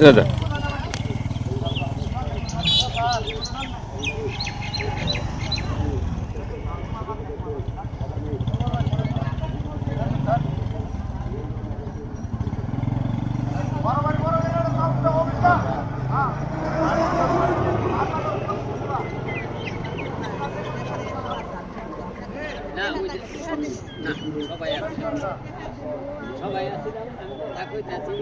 দাদা না ওই যে না সবাই আছে। সবাই আছে তাকই আছে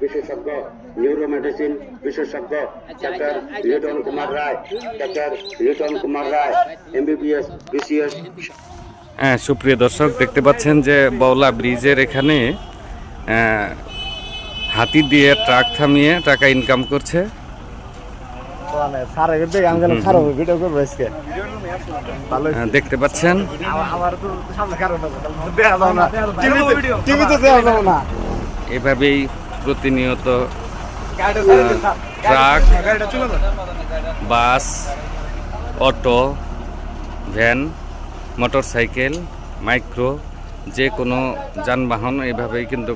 বিশেষজ্ঞ নিউরো মেডিসিন বিশেষজ্ঞ doctor Liton Kumar Roy doctor Liton Kumar Roy MBBS BCS হ্যাঁ সুপ্রিয় দর্শক দেখতে পাচ্ছেন যে বওলা ব্রিজের এখানে আহ, হাতি দিয়ে ট্রাক থামিয়ে টাকা ইনকাম করছে। দেখতে পাচ্ছেন? আমার তো সামনে কারণ দেখা যাও না। টিভিতে দেখা যাও না। এভাবেই প্রতিনিয়ত truck bus auto van motorcycle micro যে কোনো যানবাহন এভাবেই কিন্তু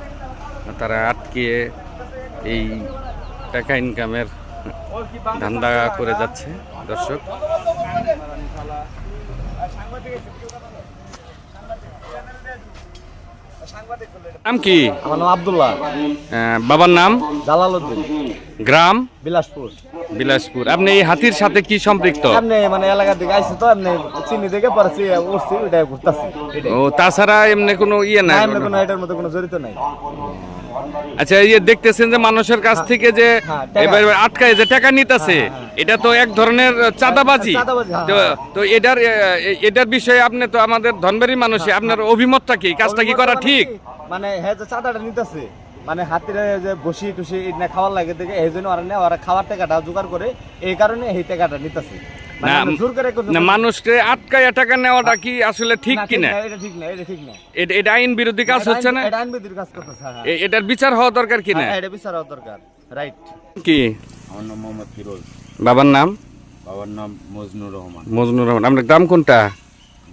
তারা আটকিয়ে এই টাকা ইনকামের ধান্দা করে যাচ্ছে দর্শক। নাম কি? আমার নাম আব্দুল্লাহ। আহ, বাবার নাম? জালালউদ্দিন গ্রাম? বিলাসপুর। বিলাসপুর। আপনি এই হাতির সাথে কি সম্পৃক্ত? এমনি মানে এলাকা থেকে আইসি তো এমনি চিনি থেকে পরে সে উঠছি ওইটাই ঘুরতাছি। ও তাছাড়া এমনি কোনো ইয়ে নাই? এমনি কোনো এটার মধ্যে কোনো জড়িত নাই। আচ্ছা এই যে দেখতেছেন যে মানুষের কাছ থেকে যে হ্যাঁ, এবার এবার আটকায় যে টাকা নিতেছে এটা তো এক ধরনের চাঁদাবাজি। হ্যাঁ, তো হ্যাঁ। এটার এটার বিষয়ে আপনি তো আমাদের ধনবাড়ি মানুষই আপনার অভিমতটা কি? কাজটা কি করা ঠিক? মানে হ্যাঁ যে চাঁদাটা নিতেছে মানে হাতিরে যে বসি টুসি না খাওয়ার লাগে দেখে এই জন্য ওরা নেয় ওরা খাওয়ার টাকাটা জোগাড় করে এই কারণে এই টাকাটা নিতেছে। মানে না, আমরা জোর করে কোনো- না মানুষকে আটকায় টাকা নেওয়াটা কি আসলে ঠিক না, এটা এটা ঠিক না। এ- এটা আইন বিরোধী কাজ হচ্ছে না? এটা আইন বিধির কাজ করতেছে হ্যাঁ। এটার বিচার হওয়া দরকার কি না হ্যাঁ, এটা বিচার হওয়া দরকার রাইট কি? আমার নাম মোহাম্মদ ফিরোজ। বাবার নাম? বাবার নাম মজনুর রহমান। মজনুর রহমান। আপনার গ্রাম কোনটা?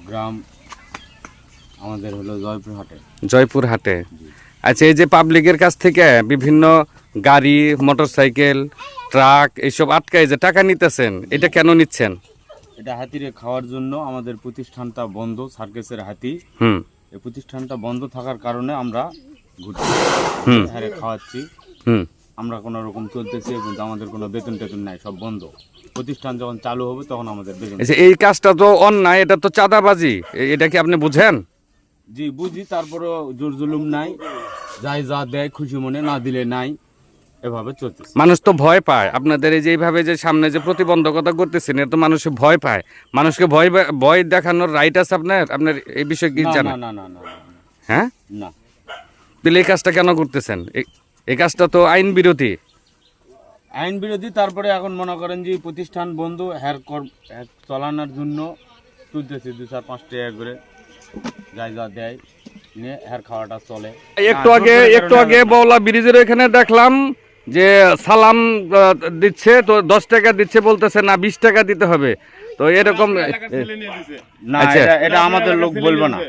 গ্রাম আমাদের হলো জয়পুরহাটে। জয়পুর হাটে আচ্ছা এই যে পাবলিকের কাছ থেকে বিভিন্ন গাড়ি মোটরসাইকেল ট্রাক এইসব আটকায় যে টাকা নিতেছেন এটা কেন নিচ্ছেন? এটা হাতিরে খাওয়ার জন্য আমাদের প্রতিষ্ঠানটা বন্ধ সার্কেসের হাতি। হুম। এই প্রতিষ্ঠানটা বন্ধ থাকার কারণে আমরা ঘুরছি হুম। হারে খাওয়াচ্ছি। হুম। আমরা কোনো রকম চলতেছি কিন্তু আমাদের কোনো বেতন টেতন নাই সব বন্ধ। প্রতিষ্ঠান যখন চালু হবে তখন আমাদের বেতন আচ্ছা, এই কাজটা তো অন্যায় এটা তো চাঁদাবাজি। এটা কি আপনি বুঝেন? জি বুঝি তারপরেও জোর জুলুম নাই। যাই যা দেয় খুশি মনে না দিলে নাই। এভাবে চলতেছে। মানুষ তো ভয় পায়। আপনাদের এই যে এইভাবে যে সামনে যে প্রতিবন্ধকতা করতেছেন এটা তো মানুষে ভয় পায়। মানুষকে ভয় ভয় দেখানোর রাইট আছে আপনার? আপনার এই বিষয়ে কি জানেন? না না না হ্যাঁ? না। তাহলে এই কাজটা কেন করতেছেন? এই- কাজটা তো আইন বিরোধী। আইন বিরোধী তারপরে এখন মনে করেন যে প্রতিষ্ঠান বন্ধু হ্যার চালানোর জন্য তুলতেছে দু চার পাঁচ টাকা করে যাই যা দেয় নিয়ে হ্যার খাওয়াটা চলে। একটু আগে একটু আগে বওলা ব্রিজের এখানে দেখলাম যে সালাম দিচ্ছে তো দশ টাকা দিচ্ছে বলতেছে না বিশ টাকা দিতে হবে। তো এরকম না আচ্ছা। এটা এটা আমাদের লোক বলব না।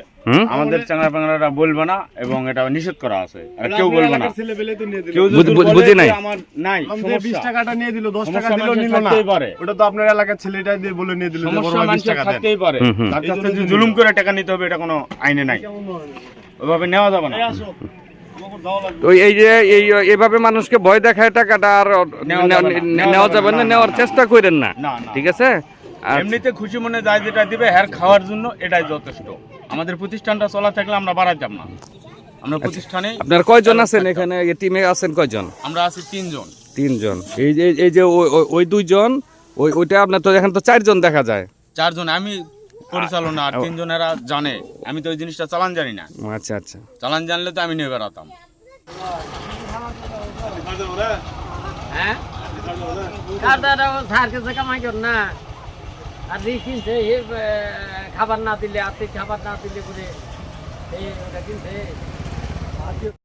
আমাদের চাঙ্গা পাঙ্গারা বলব না এবং এটা নিষেধ করা আছে। আর কেউ বলব না। কেউ বুঝ- নাই। আমার নাই বিশ সমস্যা। টাকাটা নিয়ে দিল দশ টাকা সমস্যা দিল নিল না। পারে। ওটা তো আপনার এলাকার ছেলেটাই দিয়ে বলে নিয়ে দিল সমস্যা থাকতেই পারে। তার কাছ জুলুম করে টাকা নিতে হবে এটা কোনো আইনে নাই। ওইভাবে নেওয়া যাবে না। তো এই যে এই এভাবে মানুষকে ভয় দেখায় টাকাটা আর নেওয়া যাবে না, নেওয়ার চেষ্টা করেন না। ঠিক আছে? এমনিতে খুশি মনে যায় যেটা দিবে হ্যার খাওয়ার জন্য এটাই যথেষ্ট। আমাদের প্রতিষ্ঠানটা চলা থাকলে আমরা যাব না। আমরা প্রতিষ্ঠানে আপনার কয়জন আছেন এখানে? টিমে আছেন কয়জন? আমরা আছি তিনজন। তিনজন। এই যে এই যে ওই দুইজন ওই ওইটা আপনার তো এখন তো চারজন দেখা যায়। চারজন। আমি পরিচালনা আর তিনজনেরা জানে। আমি তো ওই জিনিসটা চালান জানি না। আচ্ছা আচ্ছা। চালান জানলে তো আমি নিয়ে বেড়াতাম। হ্যাঁ? আর খাবার না দিলে আর্থিক খাবার না দিলে করে এই ওটা কিনছে। আর কি-